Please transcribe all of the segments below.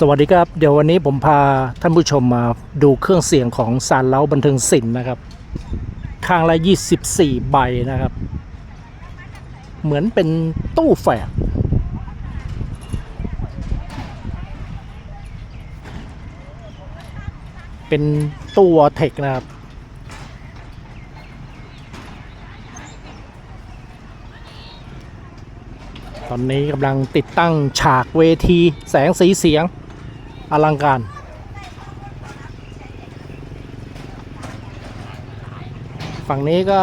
สวัสดีครับ เดี๋ยววันนี้ผมพาท่านผู้ชมมาดูเครื่องเสียงของซานเล้าบันเทิงศิลป์นะครับ ข้างละ 24 ใบนะครับ เหมือนเป็นตู้แฝดเป็นตู้วอเทคนะครับ ตอนนี้กำลังติดตั้งฉากเวทีแสงสีเสียง อลังการ ฝั่งนี้ก็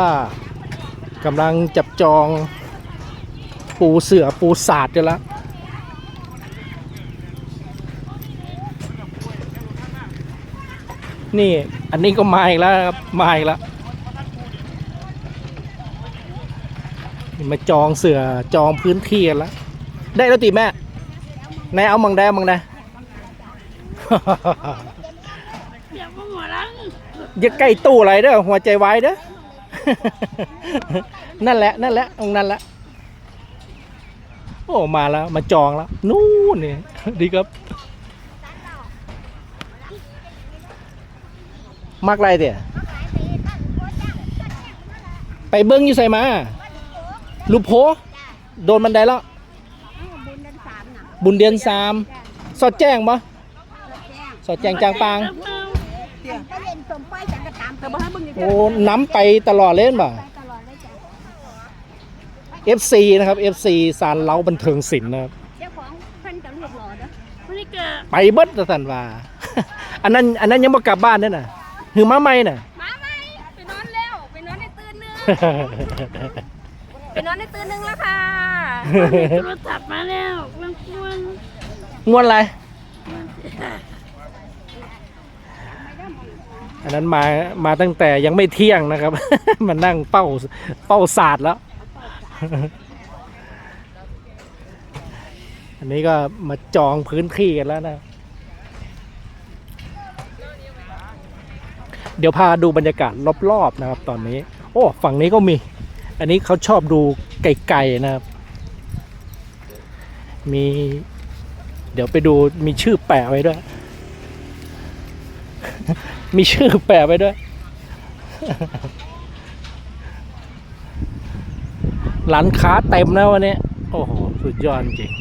กำลังจับจองปูเสือปูสาดกันแล้วนี่ อันนี้ก็มาอีกแล้วครับ มาอีกแล้วมาจองเสือจองพื้นที่กันแล้ว ได้แล้วตีแม่นายเอามังได้มังได้ อย่ามาหัวลังอย่าใกล้ตู้อะไรเด้อหัวใจไวเด้อ นั่นแหละนั่นแหละตรงนั้นแหละโอ้มาแล้วมาจองแล้ว นู่นนี่ดีครับมากไรเตี่ยไปเบิ้งอยู่ใส่มา ลูกโพโดนบันไดแล้ว บุญเดือนสามสอดแจ้งปะ สอดแจงจางปาง ก็เล่นสมป้ายจังกระตามแต่บ่ให้มึงอยู่โอ้น้ำไปตลอดเล่นป่ะ ไปตลอดเลยจ้ะ FC นะครับ FC สารเล้าบันเทิงศิลป์นะครับ เจ้าของเพิ่นกับลูกหล่อเด้อไม่ได้เกิดไปเบิดตะสันว่า อันนั้นอันนั้นยังบ่กลับบ้านเด้อน่ะหือมาใหม่น่ะ มาไหมไปนอนแล้วไปนอนในตื่นนึงไปนอนในตื่นนึงแล้วค่ะโทรศัพท์มาแล้วมันควรงวนอะไร อันนั้นมามาตั้งแต่ยังไม่เที่ยงนะครับมานั่งเป้าเป้าศาสตร์แล้ว อันนี้ก็มาจองพื้นที่กันแล้วนะ เดี๋ยวพาดูบรรยากาศรอบๆนะครับ ตอนนี้ โอ้ฝั่งนี้ก็มี อันนี้เขาชอบดูไก่ๆนะครับ มี เดี๋ยวไปดูมีชื่อแปะไว้ด้วย มีชื่อแปะไว้ด้วย ร้านค้าเต็มนะวันนี้ โอ้โห สุดยอดจริง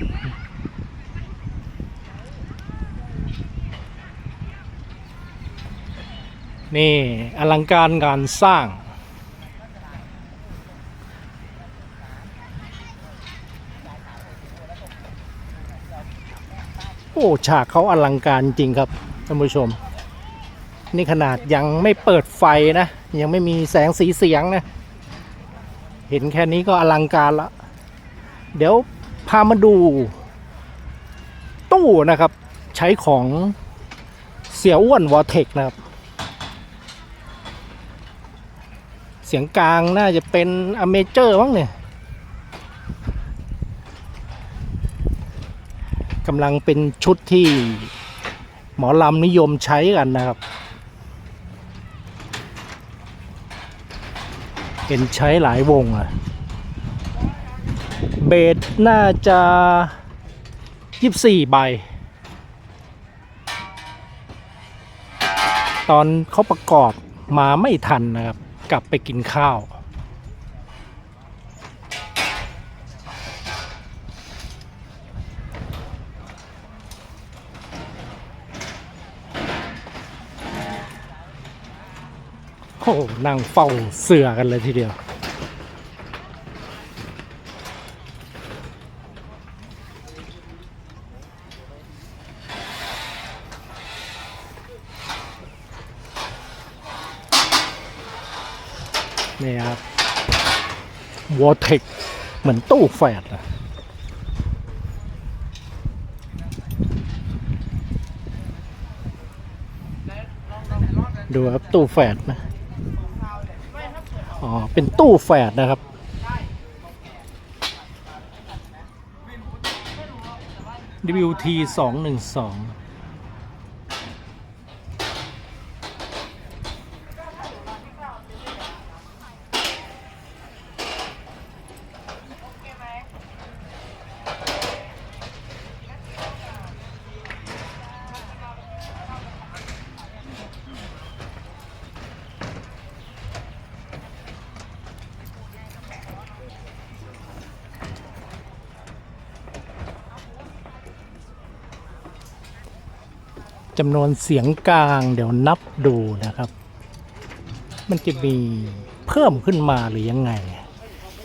นี่ อลังการงานสร้าง โอ้ ฉากเขาอลังการจริงครับท่านผู้ชม นี่ขนาดยังไม่เปิดไฟนะ ยังไม่มีแสงสีเสียงนะ เห็นแค่นี้ก็อลังการละ เดี๋ยวพามาดู ตู้นะครับ ใช้ของเสียอ้วนวอเทคนะครับ เสียงกลางน่าจะเป็นอเมเจอร์มั้งเนี่ยกำลังเป็นชุดที่หมอลำนิยมใช้กันนะครับ เห็นใช้หลายวงอะเบสน่าจะยี่สี่ใบ ตอนเขาประกอบมาไม่ทันนะครับ กลับไปกินข้าว โอ้โหนั่งเฝ้าเสือกันเลยทีเดียว นี่ครับวอเทคเหมือนตู้แฝดอะดูครับตู้แฝดนะ เป็นตู้แฝดนะครับ WT สอง จำนวนเสียงกลางเดี๋ยวนับดูนะครับ มันจะมีเพิ่มขึ้นมาหรือยังไง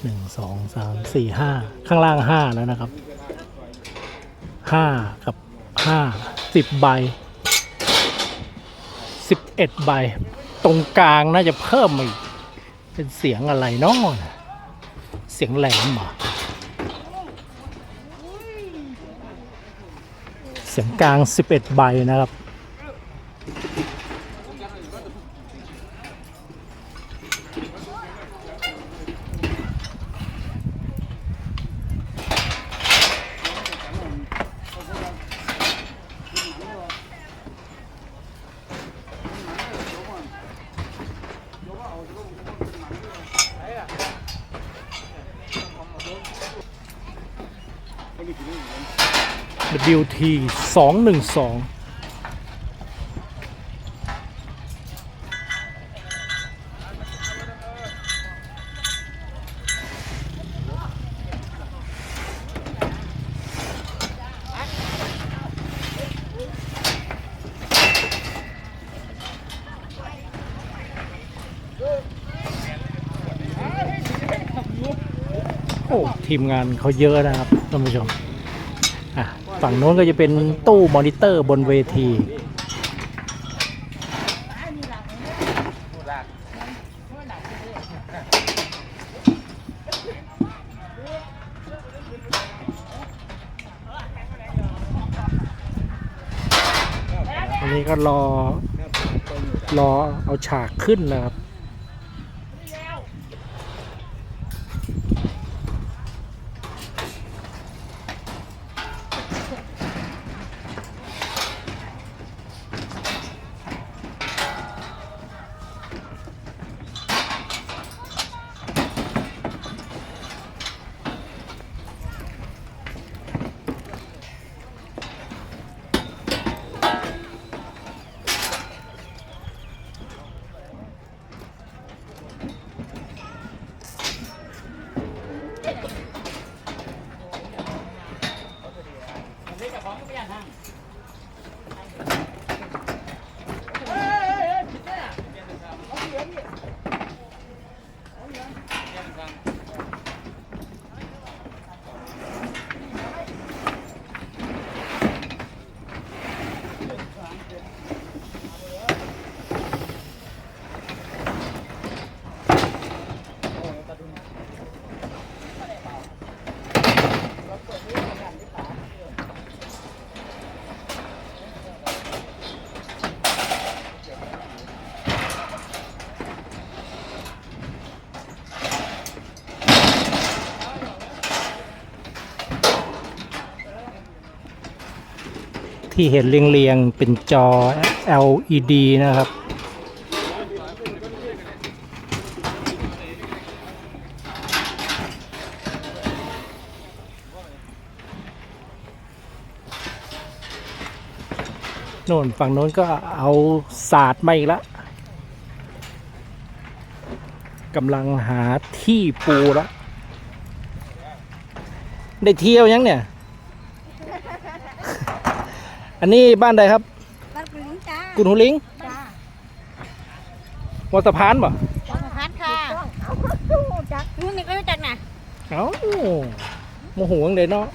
หนึ่งสองสามสี่ห้าข้างล่างห้าแล้วนะครับห้ากับห้าสิบใบสิบเอ็ดใบ ตรงกลางน่าจะเพิ่มอีก เป็นเสียงอะไรเนาะเสียงแหลมเหรอ สียงกลาง 11 ใบนะครับ WT 212โอ้ทีมงานเขาเยอะนะครับท่านผู้ชม ฝั่งโน้นก็จะเป็นตู้มอนิเตอร์บนเวที อันนี้ก็รอ รอเอาฉากขึ้นนะครับ ของก็ไม่หยากทำาง ที่เห็นเรียงๆ เป็นจอ LED นะครับ โน่นฝั่งโน้นก็เอาศาสตร์มาอีกล้วกำลังหาที่ปูล้วได้เที่ยวยังเนี่ย อันนี้บ้านใดครับ บ้านกรุงจ้ากุนหูลิงจ้าวัดสะพานป่ะวัดพัดค่ะจักนู่นนี่ก็รู้จักนะเอ้าโมโหงเลยเนาะ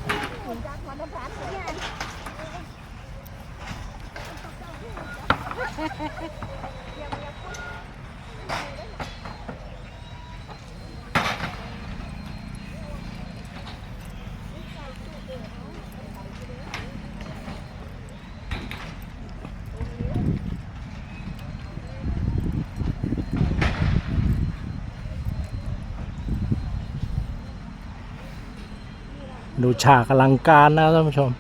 จักวัดพัดเนี่ย ดูฉากอลังการนะท่านผู้ชม